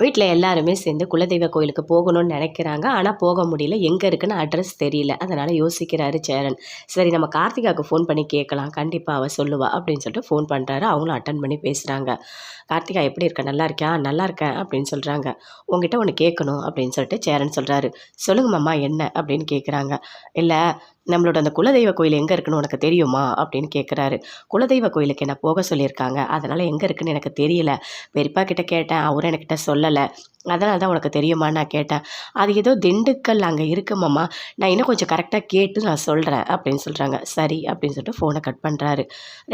வீட்டில் எல்லாருமே சேர்ந்து குலதெய்வ கோயிலுக்கு போகணும்னு நினைக்கிறாங்க. ஆனால் போக முடியல. எங்கே இருக்குன்னு அட்ரஸ் தெரியல. அதனால் யோசிக்கிறாரு சேரன். சரி நம்ம கார்த்திகாவுக்கு ஃபோன் பண்ணி கேட்கலாம். கண்டிப்பாக அவள் சொல்லுவா அப்படின்னு சொல்லிட்டு ஃபோன் பண்ணுறாரு அவங்களும் அட்டன் பண்ணி பேசுகிறாங்க கார்த்திகா எப்படி இருக்க? நல்லா இருக்கியா நல்லா இருக்கேன் அப்படின்னு சொல்கிறாங்க உங்ககிட்ட ஒன்று கேட்கணும் அப்படின்னு சொல்லிட்டு சேரன் சொல்கிறாரு சொல்லுங்க மாமா என்ன? அப்படின்னு கேட்குறாங்க இல்லை நம்மளோட அந்த குலதெய்வ கோயில் எங்கே இருக்குன்னு உனக்கு தெரியுமா? அப்படின்னு கேட்குறாரு குலதெய்வ கோயிலுக்கு என்ன போக சொல்லியிருக்காங்க. அதனால் எங்கே இருக்குன்னு எனக்கு தெரியல. பெரியப்பா கிட்டே கேட்டேன். அவரும் என்கிட்ட சொல்லலை. அதனால தான் உனக்கு தெரியுமா நான் கேட்டேன். அது ஏதோ திண்டுக்கல் அங்கே இருக்குமாம்மா நான் இன்னும் கொஞ்சம் கரெக்டாக கேட்டு நான் சொல்கிறேன் அப்படின்னு சொல்கிறாங்க சரி அப்படின்னு சொல்லிட்டு ஃபோனை கட் பண்ணுறாரு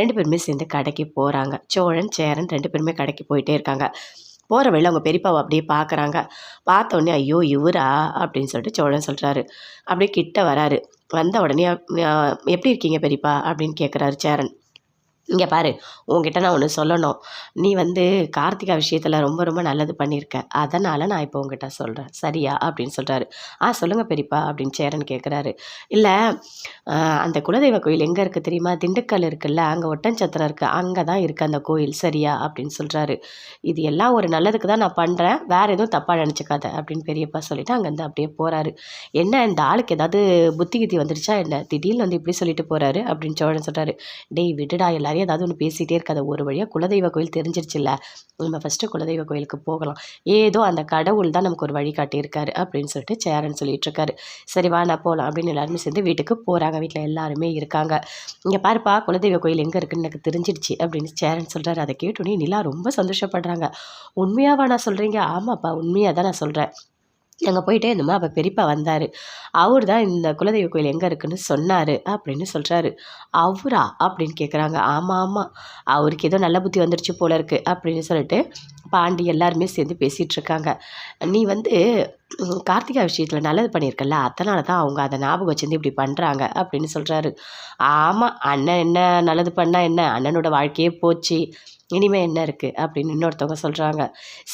ரெண்டு பேருமே சேர்ந்து கடைக்கு போகிறாங்க சோழன் சேரன் ரெண்டு பேருமே கடைக்கு போயிட்டே இருக்காங்க. போகிற வழியில் அவங்க பெரியப்பாவை அப்படியே பார்க்குறாங்க பார்த்தோன்னே ஐயோ இவரா? அப்படின்னு சொல்லிட்டு சோழன் சொல்கிறாரு அப்படியே கிட்ட வராரு. வந்த உடனே எப்படி இருக்கீங்க பெரியப்பா? அப்படின்னு கேட்குறாரு சேரன். இங்கே பாரு உங்ககிட்ட நான் ஒன்று சொல்லணும். நீ வந்து கார்த்திகா விஷயத்தில் ரொம்ப ரொம்ப நல்லது பண்ணியிருக்க அதனால் நான் இப்போ உங்ககிட்ட சொல்கிறேன் சரியா? அப்படின்னு சொல்கிறாரு ஆ சொல்லுங்கள் பெரியப்பா அப்படின்னு சேரன் கேட்குறாரு இல்லை அந்த குலதெய்வ கோயில் எங்கே இருக்குது தெரியுமா? திண்டுக்கல் இருக்குல்ல அங்கே ஒட்டஞ்சத்திரம் இருக்குது அங்கே தான் இருக்குது அந்த கோயில். சரியா? அப்படின்னு சொல்கிறாரு இது எல்லாம் ஒரு நல்லதுக்கு தான் நான் பண்ணுறேன் வேறு எதுவும் தப்பாக நினச்சிக்காத அப்படின்னு பெரியப்பா சொல்லிவிட்டு அங்கேருந்து அப்படியே போகிறாரு என்ன இந்த ஆளுக்கு ஏதாவது புத்தி கித்தி வந்துடுச்சா என்ன? திடீர்னு வந்து இப்படி சொல்லிட்டு போகிறாரு அப்படின்னு சோழன் சொல்கிறாரு டேய் விடுடா எல்லாரும் மாதிரி ஏதாவது ஒன்று பேசிகிட்டே இருக்காது ஒரு வழியாக குலதெய்வ கோயில் தெரிஞ்சிருச்சுல்ல? நம்ம ஃபஸ்ட்டு குலதெய்வ கோயிலுக்கு போகலாம். ஏதோ அந்த கடவுள் தான் நமக்கு ஒரு வழி காட்டியிருக்காரு அப்படின்னு சொல்லிட்டு சேரன்னு சொல்லிட்டு இருக்காரு சரி வா நான் போகலாம் அப்படின்னு எல்லாருமே சேர்ந்து வீட்டுக்கு போகிறாங்க வீட்டில் எல்லாருமே இருக்காங்க. இங்கே பாருப்பா குலதெய்வ கோயில் எங்கே இருக்குன்னு எனக்கு தெரிஞ்சிடுச்சு அப்படின்னு சேரன் சொல்கிறாரு அதை கேட்டோன்னே நிலா ரொம்ப சந்தோஷப்படுறாங்க. உண்மையாவா நான் சொல்கிறீங்க ஆமாப்பா உண்மையாக தான் நான் சொல்கிறேன் அங்கே போயிட்டே இருந்தோமா அப்போ பெரியப்பா வந்தார். அவர் தான் இந்த குலதெய்வ கோயில் எங்கே இருக்குன்னு சொன்னார் அப்படின்னு சொல்கிறாரு அவரா? அப்படின்னு கேட்குறாங்க ஆமாம் ஆமாம் அவருக்கு ஏதோ நல்ல புத்தி வந்துருச்சு போல இருக்குது அப்படின்னு சொல்லிட்டு பாண்டி எல்லாருமே சேர்ந்து பேசிகிட்டு இருக்காங்க நீ வந்து கார்த்திகா விஷயத்தில் நல்லது பண்ணியிருக்கல அதனால தான் அவங்க அதை ஞாபகம் வச்சுருந்து இப்படி பண்ணுறாங்க அப்படின்னு சொல்கிறாரு ஆமாம் அண்ணன் என்ன நல்லது பண்ணால் என்ன? அண்ணனோட வாழ்க்கையே போச்சு. இனிமேல் என்ன இருக்குது அப்படின்னு இன்னொருத்தவங்க சொல்கிறாங்க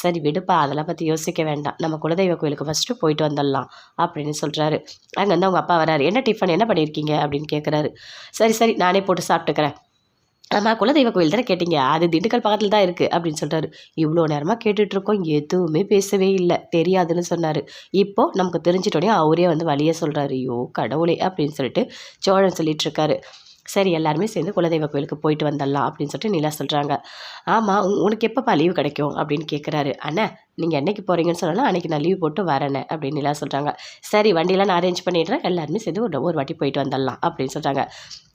சரி விடுப்பா அதெல்லாம் பற்றி யோசிக்க வேண்டாம். நம்ம குலதெய்வ கோயிலுக்கு ஃபஸ்ட்டு போயிட்டு வந்துடலாம் அப்படின்னு சொல்கிறாரு அங்கேருந்து அவங்க அப்பா வராரு என்ன டிஃபன்? என்ன பண்ணியிருக்கீங்க? அப்படின்னு கேட்குறாரு சரி சரி நானே போட்டு சாப்பிட்டுக்கிறேன். அம்மா குலதெய்வ கோயில் தானே கேட்டீங்க? அது திண்டுக்கல் பக்கத்தில் தான் இருக்குது அப்படின்னு சொல்கிறாரு இவ்வளோ நேரமாக கேட்டுட்ருக்கோம் எதுவுமே பேசவே இல்லை தெரியாதுன்னு சொன்னார். இப்போது நமக்கு தெரிஞ்சிட்டோடனே அவரே வந்து வழியே சொல்கிறாரு ஐயோ கடவுளே அப்படின்னு சொல்லிட்டு சோழன் சொல்லிகிட்ருக்காரு சரி எல்லாருமே சேர்ந்து குலதெய்வ கோயிலுக்கு போயிட்டு வந்துடலாம் அப்படின்னு சொல்லிட்டு நிலா சொல்கிறாங்க ஆமாம் உனக்கு எப்போப்பா லீவு கிடைக்கும்? அப்படின்னு கேட்குறாரு அண்ணா நீங்கள் என்றைக்கு போகிறீங்கன்னு சொன்னால் அன்றைக்கி நான் லீவ் போட்டு வரேனே அப்படின்னு நிலா சொல்கிறாங்க சரி வண்டியெலாம் நான் அரேஞ்ச் பண்ணிடுறேன். எல்லாருமே சேர்ந்து ஒரு ஒரு வாட்டி போயிட்டு வந்துடலாம் அப்படின்னு சொல்கிறாங்க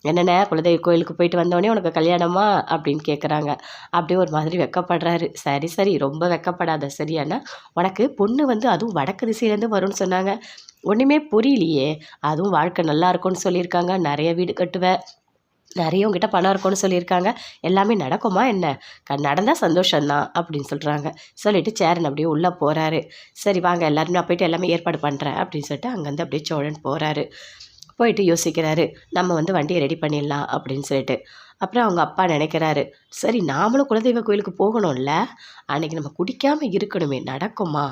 என்னென்ன குலதெய்வ கோயிலுக்கு போயிட்டு வந்தோடனே உனக்கு கல்யாணமா? அப்படின்னு கேட்குறாங்க அப்படியே ஒரு மாதிரி வெக்கப்படுறாரு. சரி சரி ரொம்ப வெக்கப்படாத சரியாண்ணா உனக்கு பொண்ணு வந்து அதுவும் வடக்கு திசையிலேருந்து வரும்னு சொன்னாங்க. ஒன்றுமே புரியலையே. அதுவும் வாழ்க்கை நல்லா இருக்கும்னு சொல்லியிருக்காங்க. நிறைய வீடு கட்டுவேன் நிறைய உங்ககிட்ட பணம் இருக்கும்னு சொல்லியிருக்காங்க. எல்லாமே நடக்குமா என்ன? க நடந்தால் சந்தோஷம்தான் அப்படின்னு சொல்கிறாங்க சொல்லிவிட்டு சேரன் அப்படியே உள்ளே போகிறாரு சரி வாங்க எல்லாருமே நான் போயிட்டு எல்லாமே ஏற்பாடு பண்ணுறேன் அப்படின்னு சொல்லிட்டு அங்கேருந்து அப்படியே சோழன் போகிறாரு போயிட்டு யோசிக்கிறாரு. நம்ம வந்து வண்டியை ரெடி பண்ணிடலாம் அப்படின்னு சொல்லிட்டு. அப்புறம் அவங்க அப்பா நினைக்கிறாரு சரி நாமளும் குலதெய்வ கோயிலுக்கு போகணும்ல. அன்றைக்கி நம்ம குடிக்காமல் இருக்கணுமே நடக்குமா?